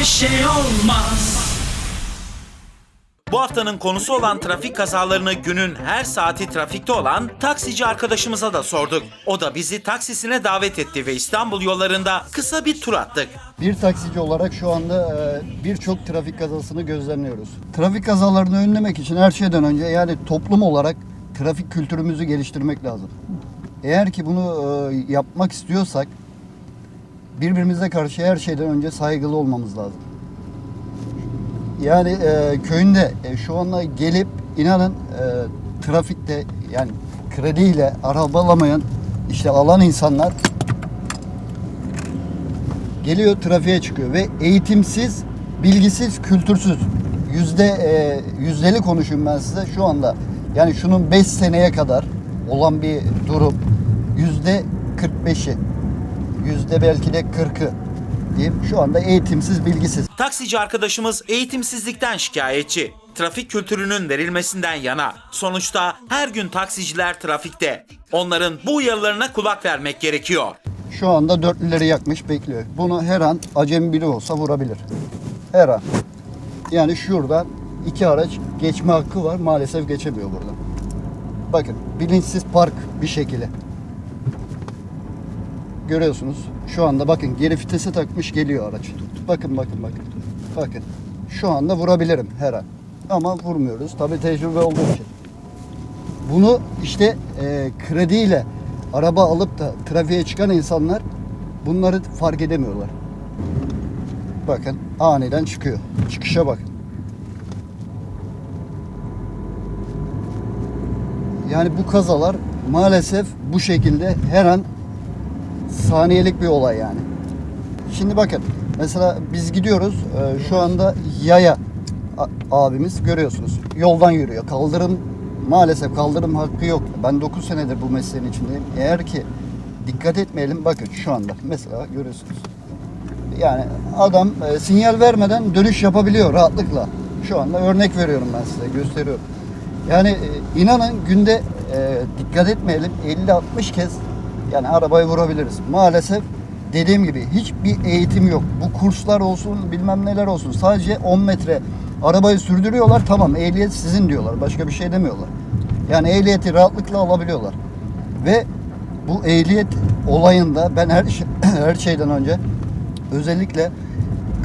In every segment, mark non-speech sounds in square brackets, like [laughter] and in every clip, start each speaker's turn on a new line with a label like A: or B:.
A: bir şey olmaz
B: Bu haftanın konusu olan trafik kazalarını günün her saati trafikte olan taksici arkadaşımıza da sorduk. O da bizi taksisine davet etti ve İstanbul yollarında kısa bir tur attık.
C: Bir taksici olarak şu anda e, birçok trafik kazasını gözlemliyoruz. Trafik kazalarını önlemek için her şeyden önce yani toplum olarak trafik kültürümüzü geliştirmek lazım. Eğer ki bunu e, yapmak istiyorsak birbirimize karşı her şeyden önce saygılı olmamız lazım. Yani e, köyünde e, şu anda gelip inanın e, trafikte yani krediyle araba alamayan işte alan insanlar geliyor trafiğe çıkıyor ve eğitimsiz, bilgisiz, kültürsüz. Yüzde e, yüzdeli konuşayım ben size şu anda. Yani şunun 5 seneye kadar olan bir durum yüzde 45'i, yüzde belki de 40'ı diyeyim. Şu anda eğitimsiz, bilgisiz.
B: Taksici arkadaşımız eğitimsizlikten şikayetçi. Trafik kültürünün verilmesinden yana. Sonuçta her gün taksiciler trafikte. Onların bu uyarılarına kulak vermek gerekiyor.
C: Şu anda dörtlüleri yakmış bekliyor. Bunu her an acemi biri olsa vurabilir. Her an. Yani şuradan iki araç geçme hakkı var. Maalesef geçemiyor buradan. Bakın bilinçsiz park bir şekilde. Görüyorsunuz. Şu anda bakın geri vitese takmış geliyor araç. Bakın bakın bakın. Bakın. Şu anda vurabilirim her an. Ama vurmuyoruz. Tabii tecrübe olduğu için. Bunu işte e, krediyle araba alıp da trafiğe çıkan insanlar bunları fark edemiyorlar. Bakın aniden çıkıyor. Çıkışa bakın. Yani bu kazalar maalesef bu şekilde her an saniyelik bir olay yani. Şimdi bakın mesela biz gidiyoruz e, şu anda yaya abimiz görüyorsunuz yoldan yürüyor. Kaldırım maalesef kaldırım hakkı yok. Ben 9 senedir bu mesleğin içindeyim. Eğer ki dikkat etmeyelim bakın şu anda mesela görüyorsunuz. Yani adam e, sinyal vermeden dönüş yapabiliyor rahatlıkla. Şu anda örnek veriyorum ben size gösteriyorum. Yani e, inanın günde e, dikkat etmeyelim 50-60 kez yani arabayı vurabiliriz. Maalesef dediğim gibi hiçbir eğitim yok. Bu kurslar olsun bilmem neler olsun. Sadece 10 metre arabayı sürdürüyorlar tamam ehliyet sizin diyorlar. Başka bir şey demiyorlar. Yani ehliyeti rahatlıkla alabiliyorlar. Ve bu ehliyet olayında ben her şey- [clears throat] her şeyden önce özellikle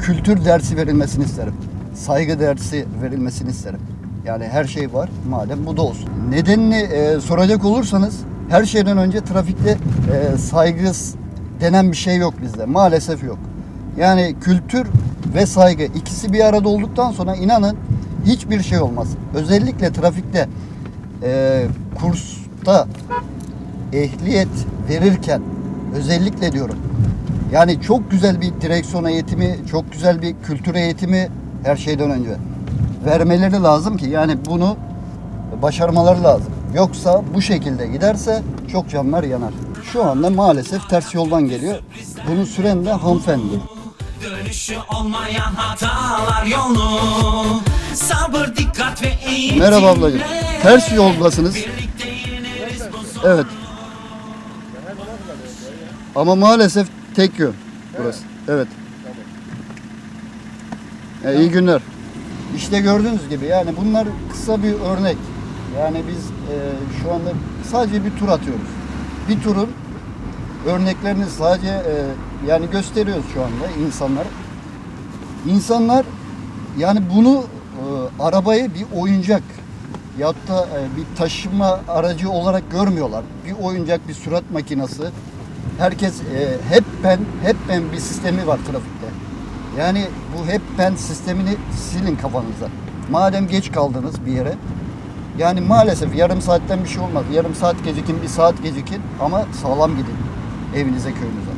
C: kültür dersi verilmesini isterim. Saygı dersi verilmesini isterim. Yani her şey var madem bu da olsun. Nedenini e, soracak olursanız her şeyden önce trafikte e, saygı denen bir şey yok bizde. Maalesef yok. Yani kültür ve saygı ikisi bir arada olduktan sonra inanın hiçbir şey olmaz. Özellikle trafikte e, kursta ehliyet verirken özellikle diyorum. Yani çok güzel bir direksiyon eğitimi, çok güzel bir kültür eğitimi her şeyden önce vermeleri lazım ki yani bunu başarmaları lazım. Yoksa bu şekilde giderse çok canlar yanar. Şu anda maalesef ters yoldan geliyor. Bunu süren de hanımefendi.
A: Dönüşü olmayan hatalar yolu Sabır, dikkat ve eğitimle
C: Merhaba ablacığım. Ters yoldasınız. Evet. Ama maalesef tek yön burası. Evet. E, iyi günler. İşte gördüğünüz gibi yani bunlar kısa bir örnek. Yani biz e, şu anda sadece bir tur atıyoruz. Bir turun örneklerini sadece e, yani gösteriyoruz şu anda insanlara. İnsanlar yani bunu e, arabayı bir oyuncak ya da e, bir taşıma aracı olarak görmüyorlar. Bir oyuncak, bir sürat makinesi. Herkes e, hep ben, hep ben bir sistemi var trafikte. Yani bu hep ben sistemini silin kafanızda. Madem geç kaldınız bir yere, yani maalesef yarım saatten bir şey olmaz. Yarım saat gecikin, bir saat gecikin ama sağlam gidin evinize, köyünüze.